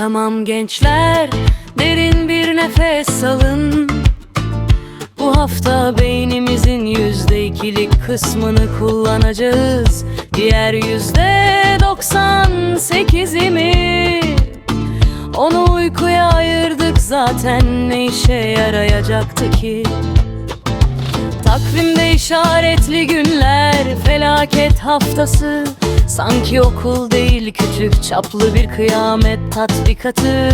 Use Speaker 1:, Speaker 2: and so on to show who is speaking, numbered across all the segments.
Speaker 1: Tamam gençler derin bir nefes alın. Bu hafta beynimizin yüzde ikilik kısmını kullanacağız. Diğer yüzde doksan sekizimi. Onu uykuya ayırdık zaten ne işe yarayacaktı ki Takvimde işaretli günler Felaket haftası. Sanki okul değil küçük çaplı bir kıyamet tatbikatı.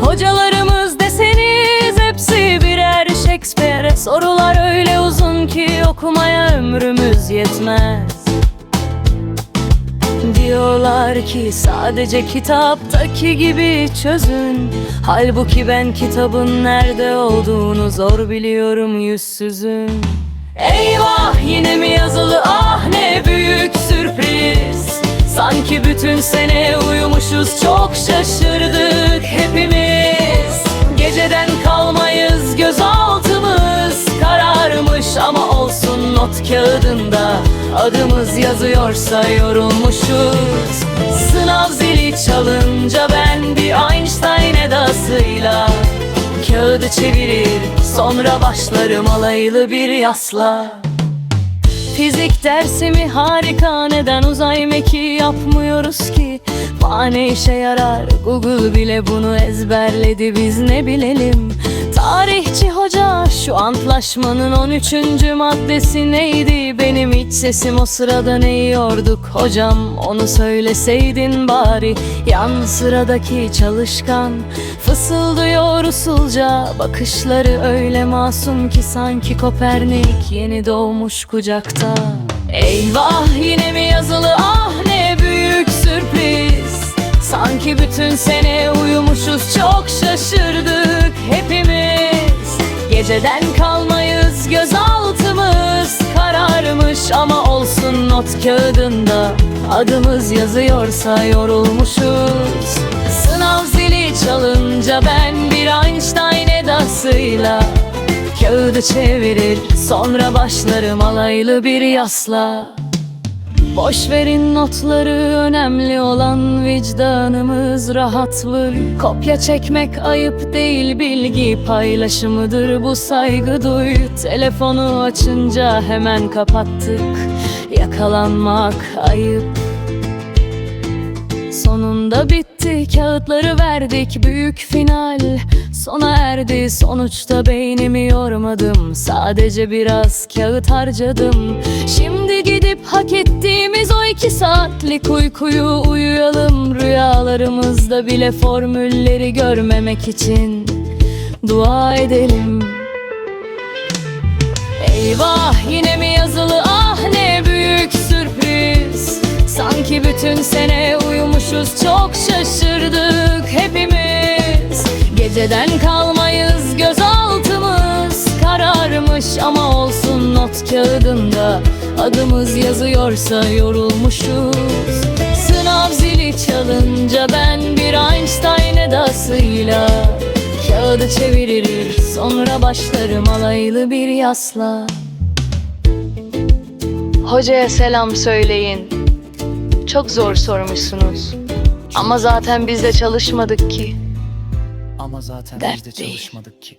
Speaker 1: Hocalarımız deseniz hepsi birer Shakespeare. Sorular öyle uzun ki okumaya ömrümüz yetmez Diyorlar ki sadece kitaptaki gibi çözün. Halbuki ben kitabın nerede olduğunu zor biliyorum yüzsüzün Eyvah yine mi yazılı? Ah ne büyük sürpriz. Sanki bütün sene uyumuşuz çok şaşırdık hepimiz. Geceden not kağıdında Adımız yazıyorsa yorulmuşuz. Sınav zili çalınca ben bir Einstein edasıyla Kağıdı çevirir sonra başlarım alaylı bir yasla. Fizik dersimi harika neden uzay mekiği yapmıyoruz ki. Bana işe yarar Google bile bunu ezberledi biz ne bilelim? Tarihçi şu antlaşmanın 13. maddesi neydi? Benim iç sesim o sırada ne yiyorduk hocam onu söyleseydin bari. Yan sıradaki çalışkan fısıldıyor usulca. Bakışları öyle masum ki sanki Kopernik yeni doğmuş kucakta. Eyvah yine mi yazılı? Ah ne büyük sürpriz. Sanki bütün sene uyumuşuz. Çok hepimiz Geceden kalmayız gözaltımız kararmış ama olsun not kağıdında Adımız yazıyorsa yorulmuşuz. Sınav zili çalınca ben bir Einstein edasıyla Kağıdı çevirir sonra başlarım alaylı bir yasla Boş verin notları önemli olan vicdanımız rahatlığı Kopya çekmek ayıp değil bilgi paylaşımıdır. Bu saygı duy Telefonu açınca hemen kapattık. Yakalanmak ayıp. Sonunda bitti kağıtları verdik büyük final Sona erdi sonuçta beynimi yormadım. Sadece biraz kağıt harcadım. Şimdi gidip hak ettiğimiz o iki saatlik uykuyu uyuyalım. Rüyalarımızda bile formülleri görmemek için Dua edelim. Eyvah yine mi yazılı? Ah ne büyük sürpriz. Sanki bütün sene uyumuşuz çok şaşırdık. Hepimiz Geceden kalmayız gözaltımız kararmış ama olsun not kağıdında Adımız yazıyorsa yorulmuşuz Sınav zili çalınca ben bir Einstein edasıyla Kağıdı çevirir sonra başlarım alaylı bir yasla Hocaya selam söyleyin. Çok zor sormuşsunuz. Ama zaten biz de çalışmadık ki.
Speaker 2: Ama zaten
Speaker 1: Dert
Speaker 2: biz de
Speaker 1: değil.
Speaker 2: çalışmadık ki.